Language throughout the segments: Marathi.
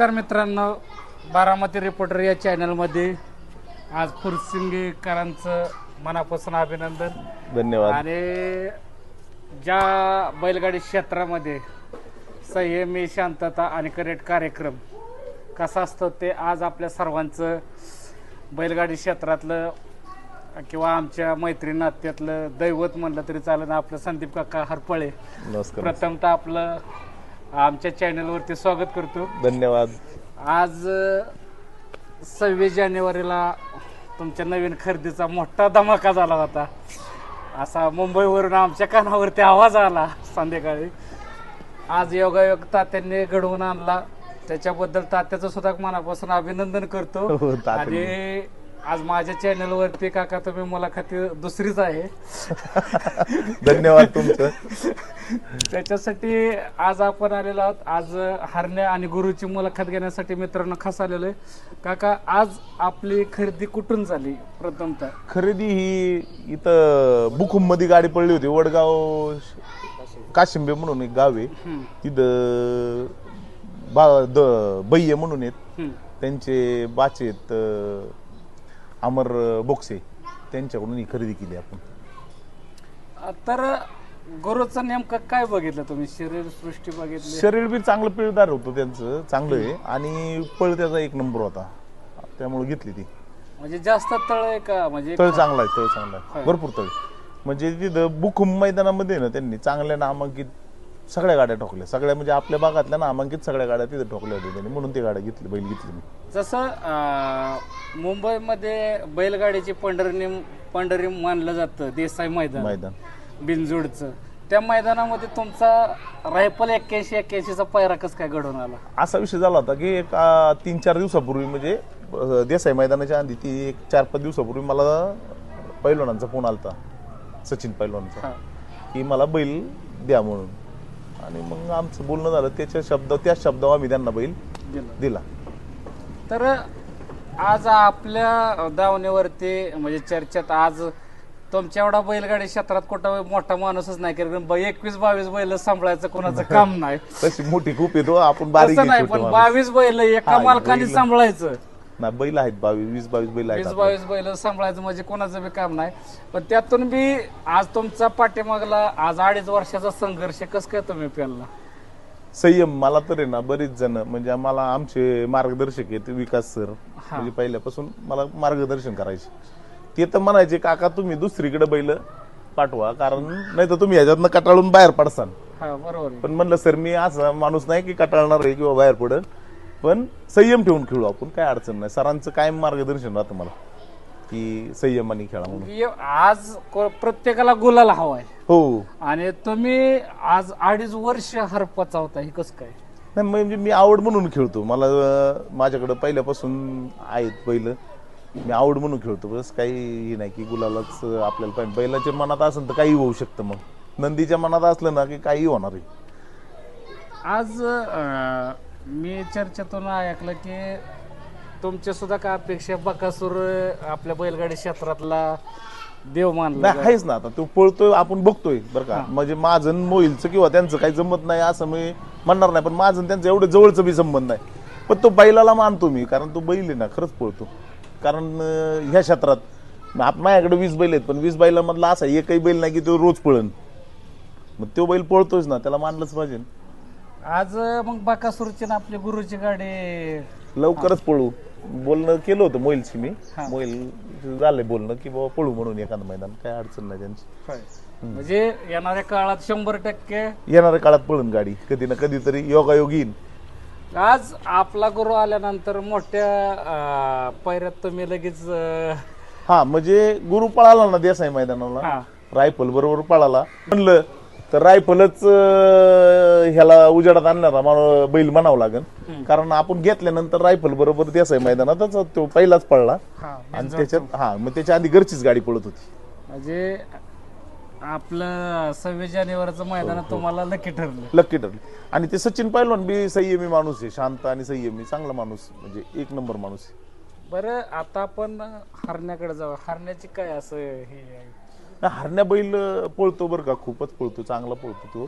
नमस्कार मित्रांनो बारामती रिपोर्टर या चॅनलमध्ये आज फुरसिंगीकरांचं मनापासून अभिनंदन. धन्यवाद. आणि ज्या बैलगाडी क्षेत्रामध्ये संयमी शांतता आणि करेक्ट कार्यक्रम कसा असतो ते आज आपल्या सर्वांचं बैलगाडी क्षेत्रातलं किंवा आमच्या मैत्री नात्यातलं दैवत म्हणलं तरी चालेल. आपलं संदीप काका हरपळे. प्रथमतः आपलं आमच्या चॅनलवरती स्वागत करतो. धन्यवाद. आज सव्वीस जानेवारीला तुमच्या नवीन खरेदीचा मोठा धमाका झाला होता. असा मुंबईवरून आमच्या कानावरती आवाज आला संध्याकाळी. आज योगायोग तात्यांनी घडवून आणला. त्याच्याबद्दल तात्याचं सुद्धा मनापासून अभिनंदन करतो. हो. आणि आज माझ्या चॅनलवरती काका तुम्ही मुलाखती दुसरीच आहे. धन्यवाद तुमचं. त्याच्यासाठी आज आपण आलेलो आहोत. आज हरण्या आणि गुरुची मुलाखत घेण्यासाठी मित्रांनो खास आलेलो आहे. काका आज आपली खरेदी कुठून झाली प्रथमतः? खरेदी ही इथं बुकुममध्ये गाडी पडली होती. वडगाव काशिंबे म्हणून एक गाव आहे. हम्म, तिथं बा द बय्ये म्हणून आहेत. हम्म. त्यांचे बाचे आहेत अं, अमर बोक्से त्यांच्याकडून ही खरेदी केली आपण. तर गुरुचं नेमकं काय बघितलं तुम्ही? शरीर सृष्टी बघितली? शरीर बी चांगलं पिळदार होतं त्यांचं चांगलं आहे. आणि पळ त्याचा एक नंबर होता. त्यामुळे घेतली ती. म्हणजे जास्त तळ आहे का? म्हणजे तळ चांगला आहे तळ चांगला. आहे. भरपूर तळ. म्हणजे तिथं बुकुम मैदानामध्ये ना त्यांनी चांगल्या नामांकित सगळ्या गाड्या ठोकल्या. सगळ्या म्हणजे आपल्या भागातल्या नामांकित सगळ्या गाड्या तिथे ठोकल्या होत्या त्यांनी. म्हणून ती गाड्या घेतली बैल घेतली मी. जसं अं, मुंबईमध्ये बैलगाडीची पंढरी पंढरी मानलं जातं देसाई मैदान. मैदान. बिनजोडचं. त्या मैदानामध्ये तुमचा रायफल एक्क्याऐंशी एक्क्याऐंशीचा पायरा कस काय घडवून आला? असा विषय झाला होता की एक तीन चार दिवसापूर्वी म्हणजे अं, देसाई मैदानाच्या आधी ती एक चार पाच दिवसापूर्वी मला पैलवानांचा फोन आलता. सचिन पैलवानचा. हा. की मला बैल द्या म्हणून. आणि मग आमचं बोलणं झालं त्याच्या शब्द त्याच शब्दावर आम्ही त्यांना बैल दिलं. तर आज आपल्या दावणीवरती म्हणजे चर्चेत आज तुमच्या एवढा बैलगाडी क्षेत्रात कुठं मोठा माणूसच नाही कारण एकवीस बावीस बैल सांभाळायचं कोणाचं काम नाही तशी मोठी खूप येतो आपण नाही पण. बावीस बैल एका मालकाने. सांभाळायचं ना बैल आहेत बावीस वीस बावीस बैल आहेत वीस आपले. बावीस बैल सांभाळायचं म्हणजे कोणाचं बी काम नाही पण त्यातून बी आज तुमचा पाठीमागला आज अडीच वर्षाचा संघर्ष कस काय तुम्ही पेलला संयम मला तर आहे ना बरीच जण म्हणजे मला आमचे मार्गदर्शक आहेत विकास सर हा. म्हणजे पहिल्यापासून मला मार्गदर्शन करायचे ते तर म्हणायचे काका तुम्ही दुसरीकडे बैल पाठवा कारण नाही तर तुम्ही ह्याच्यातनं कटाळून बाहेर पडसान हा बरोबर आहे. पण म्हणलं सर मी असा माणूस नाही की कटाळणार आहे किंवा बाहेर पडल पण संयम ठेवून खेळू आपण काय अडचण नाही. सरांचं कायम मार्गदर्शन राहतं मला की संयमाने खेळा म्हणून. आज को- प्रत्येकाला गुलाल हवाय. हो. आणि तुम्ही आज अडीच वर्ष हर पचावता हे कसं काय? नाही म्हणजे मी आवड म्हणून खेळतो. मला अं, माझ्याकडं पहिल्यापासून आहेत बैल. मी आवड म्हणून खेळतो. बस काही हे नाही की गुलालाच अं, आपल्याला पाहिजे. बैलाच्या मनात असेल तर काही होऊ शकतं मग. नंदीच्या मनात असलं ना की काही होणार आहे. आज अं, मी चर्चेतून ऐकलं की तुमच्या सुद्धा काय अपेक्षा बकासूर आपल्या बैलगाडी क्षेत्रातला देव मानला नाही आहेच ना आता. तो पळतोय आपण बघतोय बरं का. म्हणजे माझं आणि मोहिलचं किंवा त्यांचं काही जमत नाही असं मी म्हणणार नाही पण माझं आणि त्यांचं एवढं जवळचं बी संबंध नाही. पण तो बैलाला मानतो मी कारण तो बैल आहे ना खरंच पळतो. कारण अं, ह्या क्षेत्रात आप माझ्याकडे वीस बैल आहेत पण वीस बैलामधला असा एकही बैल नाही की तो रोज पळन. मग तो बैल पळतोच ना त्याला मानलंच पाहिजे आज मग बकासूरची ना आपली गुरुची गाडी. लवकरच पळू. बोलणं केलं होतं मोहिलशी मी. हा. मोहिल झालंय बोलणं की बाबा पळू म्हणून एखादं मैदान. काय अडचण नाही त्यांची. म्हणजे येणाऱ्या काळात शंभर टक्के येणाऱ्या काळात पळून गाडी. कधी ना कधीतरी योगायोग येईल आज आपला गुरु आल्यानंतर मोठ्या अं, पैऱ्यात तुम्ही लगेच अं, हा म्हणजे गुरु पळाला ना देसाई मैदानाला? हा. रायफल बरोबर पळाला. म्हणलं तर रायफलच ह्याला उजेडात आणणारा. माणूस बैल म्हणावं लागेल. कारण आपण घेतल्यानंतर रायफल बरोबर देसाई मैदानातच तो पहिलाच पळला हा आणि त्याच्यात हा मग त्याच्या आधी घरचीच गाडी पळत होती. म्हणजे आपलं सव्वीस जानेवारीचं मैदान तुम्हाला नक्की ठरलं. लक्की ठरली. आणि ते सचिन पैलवान बी संयमी माणूस आहे शांत आणि संयमी चांगला माणूस म्हणजे एक नंबर माणूस आहे. बरं आता आपण हरण्याकडे जाऊ. हरण्याची काय असं हे आहे? नाही, हरण्या बैल पळतो बरं का खूपच पळतो चांगला पळतो तो.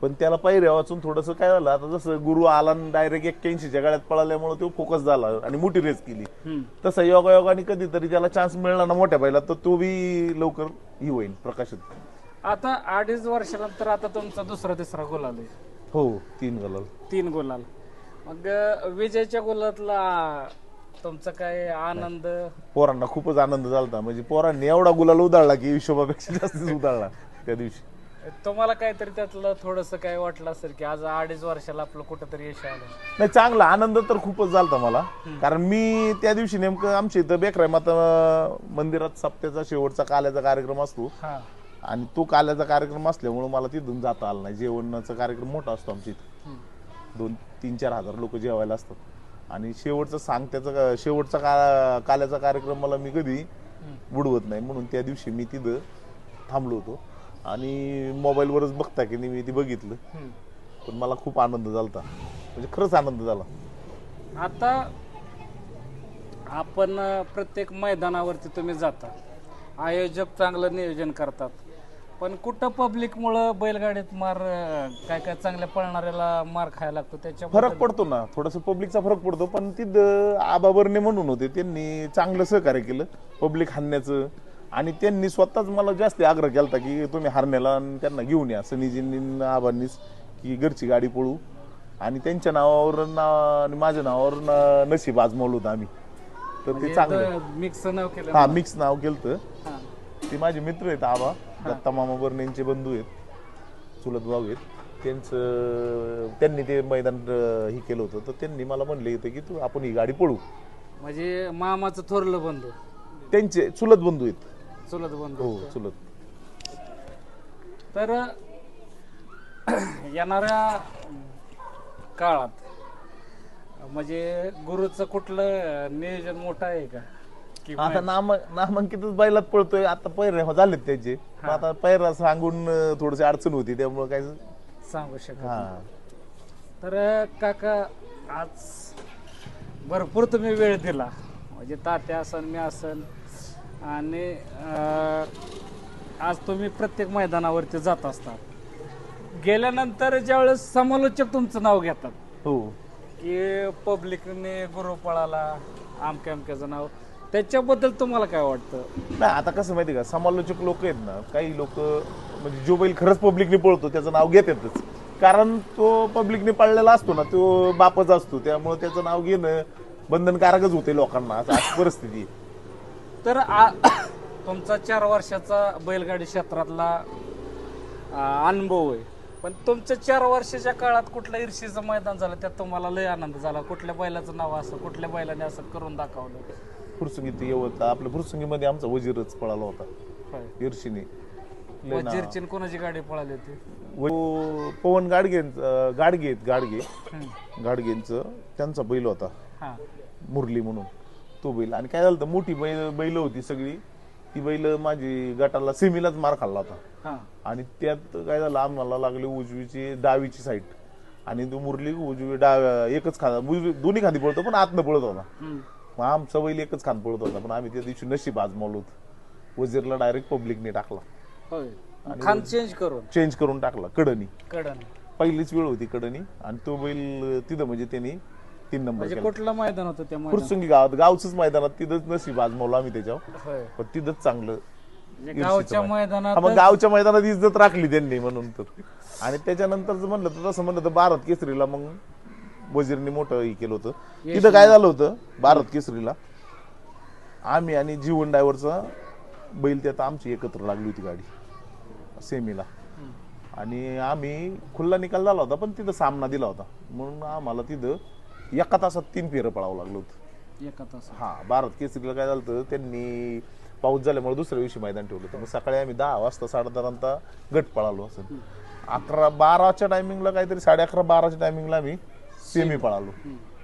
पण त्याला पायऱ्या वाचून थोडंसं काय झालं आता जसं गुरु आला डायरेक्ट एक्क्याऐंशीच्या गाड्यात पळाल्यामुळे तो फोकस झाला आणि मोठी रेस केली. तसं योगा योगाने कधीतरी त्याला चान्स मिळला ना मोठ्या बैला तर तो बी लवकर ही होईल प्रकाशित. आता अडीच वर्षानंतर आता तुमचा दुसरा तिसरा गोल आलाय. हो तीन गलाल तीन गोलाल मग विजयच्या गोलातला तुमचा काय आनंद? पोरांना खूपच आनंद झाला म्हणजे पोरांनी एवढा गुलाल उधळला की हिशोबापेक्षा जास्तच उधळला त्या दिवशी. तुम्हाला काहीतरी त्यातलं थोडस काय वाटलं असेल की आज अडीच वर्षाला आपलं कुठंतरी यश आलं? नाही चांगला आनंद तर खूपच झालता मला. कारण मी त्या दिवशी नेमकं आमच्या इथं बेकराय माता मंदिरात सप्त्याचा शेवटचा काल्याचा कार्यक्रम असतो. हा. आणि तो काल्याचा कार्यक्रम असल्यामुळे मला तिथून जाता आला नाही. जेवणाचा कार्यक्रम मोठा असतो आमच्या इथं. दोन तीन चार हजार लोक जेवायला असतात. आणि शेवटचं सांगत्याचा शेवटचा का काल्याचा कार्यक्रम मला मी कधी बुडवत नाही म्हणून त्या दिवशी मी तिथं थांबलो होतो. आणि मोबाईलवरच बघता की नाही मी ती बघितलं. पण मला खूप आनंद झाला म्हणजे खरंच आनंद झाला. आता आपण प्रत्येक मैदानावरती तुम्ही जाता. आयोजक चांगलं नियोजन करतात. पण कुठं पब्लिकमुळं बैलगाडीत मार अं, काय काय चांगल्या पळणाऱ्याला मार खायला लागतो? त्याच्या फरक पडतो ना. थोडासा पब्लिकचा फरक पडतो पण तिथं आबाबरने म्हणून होते. त्यांनी चांगलं सहकार्य केलं पब्लिक हाणण्याचं. आणि त्यांनी स्वतःच मला जास्त आग्रह केला की तुम्ही हारण्याला आणि त्यांना घेऊन या. सनीजींनी आबांनीच की घरची गाडी पळू आणि त्यांच्या नावावर ना- आणि माझ्या नावावर ना- नशीब आजमावलं होतं आम्ही. तर ते चांगलं. मिक्स नाव केलं हा मिक्स नाव केलं हा. ते माझे मित्र आहेत आबा. दत्ता मामा बर्नेंचे बंधू आहेत चुलत भाऊ आहेत. त्यांचं त्यांनी ते मैदान हे केलं होतं. तर त्यांनी मला म्हणले होते की तू आपण ही गाडी पळू. म्हणजे मामाचं थोरलं बंधू. त्यांचे चुलत बंधू आहेत. चुलत बंधू. हो चुलत. तर येणाऱ्या काळात म्हणजे गुरुचं कुठलं नियोजन मोठं आहे की? आता नाम नामांकितच बैलात पळतोय आता पैरे झालेत त्याचे. आता पैरा सांगून थोडीशी अडचण होती त्यामुळे काय सांगू शकत हा. तर काका आज भरपूर तुम्ही वेळ दिला. म्हणजे तात्या असन मी असन आणि अं, आज तुम्ही प्रत्येक मैदानावरती जात असता. गेल्यानंतर ज्यावेळेस समालोचक तुमचं नाव घेतात हो. की पब्लिकने गुरु पळाला आमक्या अमक्याचं नाव त्याच्याबद्दल तुम्हाला काय वाटतं? नाही आता कसं माहिती का? समालोचक लोक आहेत ना काही लोक म्हणजे जो बैल खरंच पब्लिकने पळतो त्याचं नाव घेतातच. कारण तो पब्लिकने पळलेला असतो ना तो बापच असतो. त्यामुळे त्याचं नाव घेणं बंधनकारकच होते लोकांना असं अशी परिस्थिती आहे. तर आ- तुमचा चार वर्षाचा बैलगाडी क्षेत्रातला आ, अनुभव आहे. पण तुमच्या चार वर्षाच्या काळात कुठल्या ईर्षीचं मैदान झालं त्यात तुम्हाला लय आनंद झाला. कुठल्या बैलाचं नाव असं कुठल्या बैलाने असं करून दाखवलं? फुरसंगीत येवत आपल्या फुरसंगीमध्ये आमचा वजीरच पळाला होता. होय. ईर्षीने लय ना- वजीरची कोणाची गाडी पळाली होती? वो पवन गाडगेंचं गाडगे आहेत गाडगे. गाडगेंचं त्यांचा बैल होता. हा. मुरली म्हणून. तो बैल. आणि काय झालं होतं, मोठी बैल बैल होती सगळी. ती बैल माझी गटाला सेमीलाच मार खाल्ला होता. हा. आणि त्यात काय झालं आम्हाला लागली उजवीची डावीची साईड आणि तो मुरली उजवी डाव एकच खा उजवी दोन्ही खांदी पळतो पण आतनं पळत होता. हम्म. मग आमचा बैल एकच खांद पळत होता पण आम्ही त्या दिवशी नशीब आजमावलं होतं वजीरला डायरेक्ट पब्लिकने टाकला. होय. खान चेंज करून. चेंज करून टाकला कडनी. कडन. पहिलीच वेळ होती कडनी आणि तो बैल तिथं म्हणजे त्यांनी तीन नंबर म्हणजे केला. कुठलं मैदान होतं त्या मैदान फुरसुंगी गावात गावचंच मैदानात तिथंच नशीब आजमावलं आम्ही त्याच्यावर. होय. पण तिथंच चांगलं म्हणजे गावच्या हा, मग मैदानात गावच्या मैदानात इज्जत राखली त्यांनी म्हणून तर. आणि त्याच्यानंतर जर म्हणलं तर तसं म्हणलं तर भारत केसरीला मग वजीरने मोठं हे केलं होतं. तिथं काय झालं होतं? भारत केसरीला. आम्ही आणि जीवन ड्रायव्हरचा बैल त्यात आमची एकत्र लागली होती गाडी. सेमीला. आणि आम्ही खुल्ला निकाल झाला होता पण तिथं सामना दिला होता. म्हणून आम्हाला तिथं एका तासात तीन फेरं पळावं लागलं होतं. एका तास हा भारत केसरीला काय झालं होतं, त्यांनी पाऊस झाल्यामुळे दुसऱ्या दिवशी मैदान ठेवलं होतं. मग सकाळी आम्ही दहा वाजता साडे दहा गट पळालो असं. अकरा बाराच्या टायमिंगला काहीतरी साडे अकरा बाराच्या टायमिंगला आम्ही सेमी पळालो.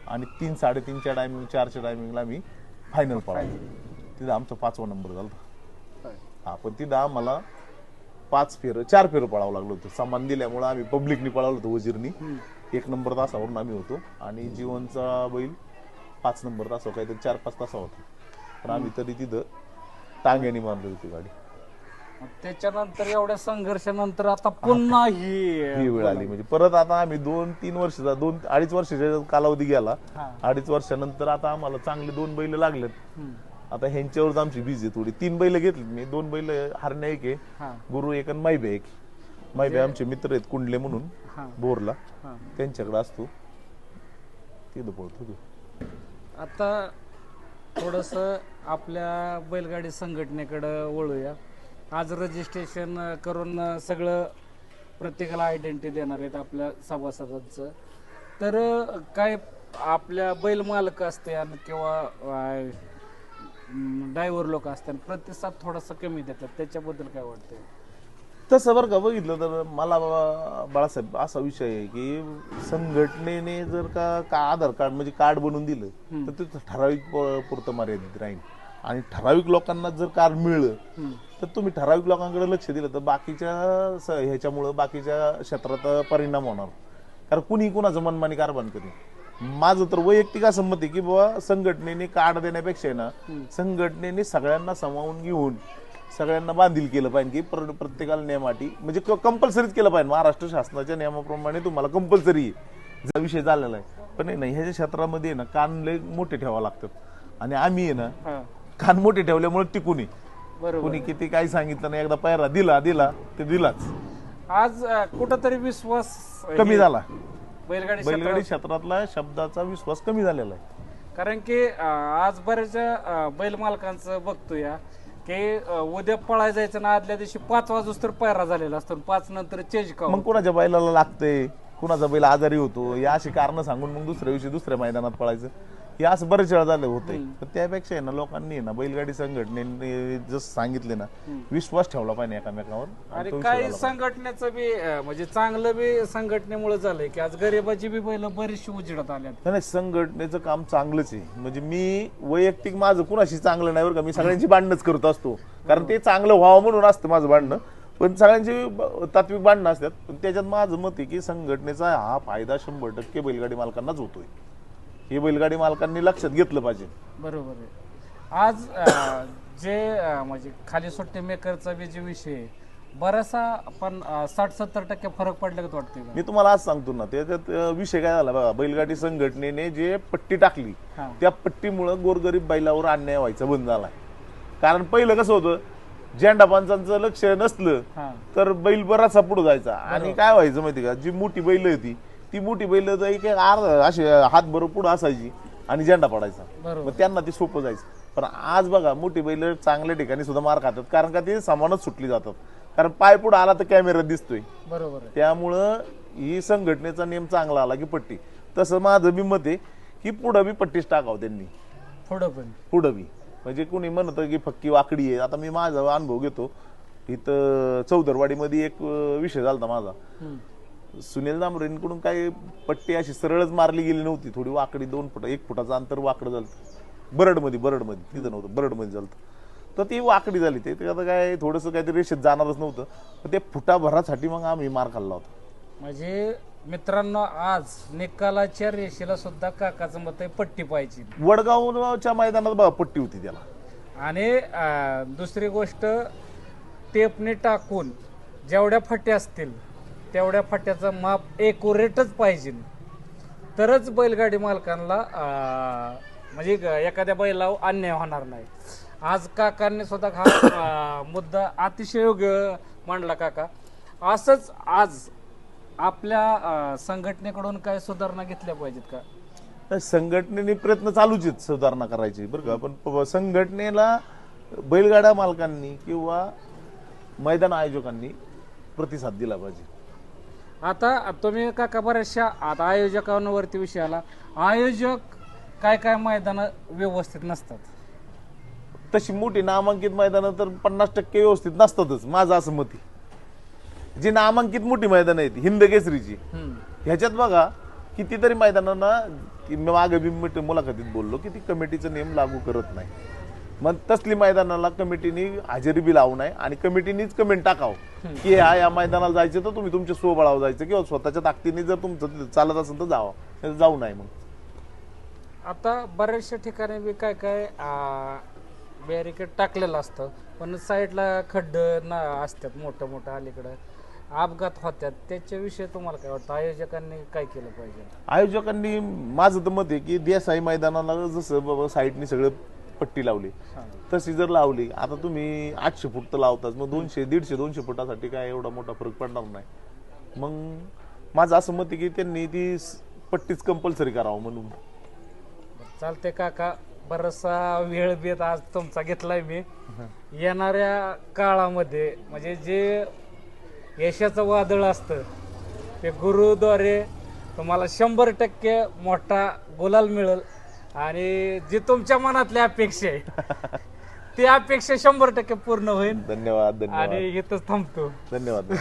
आणि तीन साडेतीनच्या टायमिंग चारच्या टायमिंगला आम्ही फायनल पळालो. तिथं आमचा पाचवा नंबर झाला हा पण तिथं आम्हाला पाच फेर चार फेर पळावं लागलो होतं. सामान दिल्यामुळे आम्ही पब्लिकनी पळालो होतो वजीरनी. एक नंबर तासावरून आम्ही होतो. आणि जीवनचा बैल पाच नंबर तासावर काहीतरी चार पाच तासा होता. पण आम्ही तरी तिथं टांग्याने मारली होती गाडी. त्याच्यानंतर एवढ्या संघर्षानंतर आता पुन्हा ही ही वेळ आली. म्हणजे परत आता आम्ही दोन तीन वर्षाचा दोन अडीच वर्षाचा कालावधी गेला. हा. अडीच वर्षानंतर आता आम्हाला चांगले दोन बैल लागलेत. हम्म. आता ह्यांच्यावरच आमची बीज आहे थोडी. तीन बैल घेतली मी. दोन बैल हरण्या एक आहे. हा. गुरु एक आणि मायबे एक. मायबे आमचे मित्र आहेत कुंडले म्हणून हा. बोरला. हा. त्यांच्याकडे असतो. तिथं पळतो तो. आता थोडस आपल्या बैलगाडी संघटनेकडं वळूया. आज रजिस्ट्रेशन करून सगळं प्रत्येकाला आयडेंटिटी देणार आहेत आपल्या सभासदांचं. तर काय आपल्या बैल मालक असते आणि किंवा ड्रायव्हर लोक असतात प्रतिसाद थोडासा कमी देतात. त्याच्याबद्दल काय वाटतंय? तसं बरं का बघितलं तर मला बा- बाळासाहेब असा विषय आहे की संघटनेने जर का का आधार कार्ड म्हणजे कार्ड बनवून दिलं तर ते ठराविक पुरतं मर्यादित राहील. आणि ठराविक लोकांना जर कार्ड मिळलं. तर तुम्ही ठराविक लोकांकडे लक्ष दिलं तर बाकीच्या ह्याच्यामुळं बाकीच्या क्षेत्रात परिणाम होणार. कारण कुणी कुणाचं मनमानी कारभार करेल माझं तर वैयक्तिक असं मत आहे की बाबा संघटनेने कार्ड देण्यापेक्षा आहे ना संघटनेने सगळ्यांना सामावून घेऊन सगळ्यांना बांधील केलं पाहिजे की प्र- प्रत्येकाला नियमाटी म्हणजे कंपल्सरीच केलं पाहिजे. महाराष्ट्र शासनाच्या नियमाप्रमाणे तुम्हाला कंपल्सरी जा विषय झालेला आहे. पण नाही, नाही ह्याच्या क्षेत्रामध्ये ना कान लय मोठे ठेवावं लागतात. आणि आम्ही आहे ना कान मोठे ठेवल्यामुळे टिकून कोणी किती काही सांगितलं नाही एकदा पायरा दिला दिला ते दिलाच. आज कुठंतरी विश्वास कमी झाला. बैलगाडी बैलगाडी क्षेत्रात- क्षेत्रातला शब्दाचा विश्वास कमी झालेला आहे. कारण की आज बऱ्याचशा बैल मालकांचं बघतोय या की उद्या पळायला जायचं ना आदल्या दिवशी पाच वाजूस तर पायरा झालेला असतो पाच नंतर चेंज का मग कुणाच्या बैलाला लागतंय? कुणाचा बैल आजारी होतो? या अशी कारण सांगून मग दुसऱ्या दिवशी दुसऱ्या मैदानात पळायचं. हे असं बरेच वेळा झालं होतंय. पण त्यापेक्षा आहे ना लोकांनी आहे ना बैलगाडी संघटनेने जसं सांगितले ना विश्वास ठेवला पाहिजे एकामेकावर आणि तो काही झाला संघटनेचं बी अं, म्हणजे चांगलं बी संघटनेमुळे झालंय की आज गरीबाची बी बैल बरीचशी उजेडात आल्यात. नाही, नाही संघटनेचं काम चांगलंच आहे. म्हणजे मी वैयक्तिक माझं कुणाशी चांगलं नाही बरं का मी सगळ्यांची भांडणच करत असतो. कारण ते चांगलं व्हावं म्हणून असतं माझं भांडणं. पण सगळ्यांची ब- तात्विक भांडणं असतात. पण त्याच्यात माझं मत आहे की संघटनेचा हा फायदा शंभर टक्के बैलगाडी मालकांनाच होतोय. हे बैलगाडी मालकांनी लक्षात घेतलं पाहिजे. बरोबर आहे. आज अं, जे अं, म्हणजे खाली सुट्टी मेकरचा बी जे विषय आहे, बराचसा पण साठ सत्तर टक्के फरक पडल्यागत वाटते मी तुम्हाला आज सांगतो ना त्याच्यात अं, विषय काय झाला बघा बैलगाडी संघटनेने जे पट्टी टाकली हा. त्या पट्टीमुळं गोरगरीब बैलावर अन्याय व्हायचा बंद झालाय. कारण पहिलं कसं होतं झेंडा पंचांचं लक्ष नसलं हा. तर बैल बराचसा पुढे जायचा. आणि काय व्हायचं माहिती का? जी मोठी बैल होती ती मोठी बैल तर एक अर्ध अशी हात बरोबर पुढे असायची आणि झेंडा पडायचा. बरोबर. मग त्यांना ते सोपं जायचं. पण आज बघा मोठी बैल चांगल्या ठिकाणी सुद्धा मार खातात. कारण का ते सामानच सुटली जातात. कारण पाय पुढे आला तर कॅमेरा दिसतोय. बरोबर आहे. त्यामुळं ही संघटनेचा नियम चांगला आला की पट्टी. तसं माझं बी मत आहे की पुढं बी पट्टीच टाकावं त्यांनी. थोडं पण. पुढं बी. म्हणजे कुणी म्हणतं की फक्की वाकडी आहे. आता मी माझा अनुभव घेतो. इथं चौदरवाडीमध्ये एक अं, विषय झाला माझा. हम्म. सुनील दामरेंकडून काही पट्टी अशी सरळच मारली गेली नव्हती. थोडी वाकडी दोन फुट एक फुटाचं अंतर वाकडं झालं. बरडमध्ये बरडमध्ये तिथं नव्हतं बरडमध्ये झालं तर ती वाकडी झाली. ते आता काय थोडंसं काहीतरी रेषेत जाणारच नव्हतं. पण ते फुटाभरासाठी मग आम्ही मार खाल्ला होता. म्हणजे मित्रांनो आज निकालाच्या रेषेला सुद्धा काकाचं मत आहे पट्टी पाहिजे वडगावच्या मैदानात बघा पट्टी होती त्याला. आणि दुसरी गोष्ट टेपने टाकून जेवढ्या फाट्या असतील तेवढ्या फाट्याचं माप एकोरेटच पाहिजे. तरच बैलगाडी मालकांना म्हणजे एखाद्या बैलावर अन्याय होणार नाही. आज काकांनी स्वतः हा मुद्दा अतिशय योग्य मांडला काका. असंच आज आपल्या संघटनेकडून काय सुधारणा घेतल्या पाहिजेत का? संघटनेने प्रयत्न चालूच आहेत सुधारणा करायची बरं का. पण संघटनेला बैलगाड्या मालकांनी किंवा मैदान आयोजकांनी प्रतिसाद दिला पाहिजे. आता तुम्ही काका बऱ्याचशा आता आयोजकांवरती विषय आला. आयोजक काय काय मैदान व्यवस्थित नसतात? तशी मोठी नामांकित मैदानं तर पन्नास टक्के व्यवस्थित नसतातच माझं असं मत आहे. जी नामांकित मोठी मैदानं आहेत हिंद केसरीची. ह्याच्यात बघा कितीतरी मैदानांना मागे मी मुलाखतीत बोललो की ती कमिटीचा नियम लागू करत नाही. मग तसली मैदानाला कमिटीने हजेरी बी लावू नये आणि कमिटीनेच कमेंट टाकावं. की ह्या या मैदानाला जायचं तर तुम्ही तुमच्या स्वबळावर जायचं किंवा स्वतःच्या ताकदीने जर तुमचं चालत असेल तर जावं. जाऊ नये मग. आता बऱ्याचशा ठिकाणी बी काय काय बॅरिकेड टाकलेलं असतं. पण साईडला खड्ड ना असतात मोठं मोठं अलीकडं. अपघात होत्यात त्याच्याविषयी तुम्हाला काय वाटतं? आयोजकांनी काय केलं पाहिजे? आयोजकांनी माझं तर मत आहे की देसाई मैदानाला जसं बाबा साईडनी सगळं पट्टी लावली. तशी जर लावली. आता तुम्ही आठशे फूट तर लावताच. मग दोनशे दीडशे दोनशे फुटासाठी काय एवढा मोठा फरक पडणार नाही. मग माझं असं मत आहे की त्यांनी ती पट्टीच कंपल्सरी करावं म्हणून. चालते काका. बराचसा वेळ बेत आज तुमचा घेतलाय मी. येणाऱ्या काळामध्ये म्हणजे जे यशाचं वादळ असतं ते गुरुद्वारे तुम्हाला शंभर टक्के मोठा गुलाल मिळेल. आणि जी तुमच्या मनातली अपेक्षा आहे ती अपेक्षा शंभर टक्के पूर्ण होईल. धन्यवाद धन्यवाद. आणि इथंच थांबतो. धन्यवाद.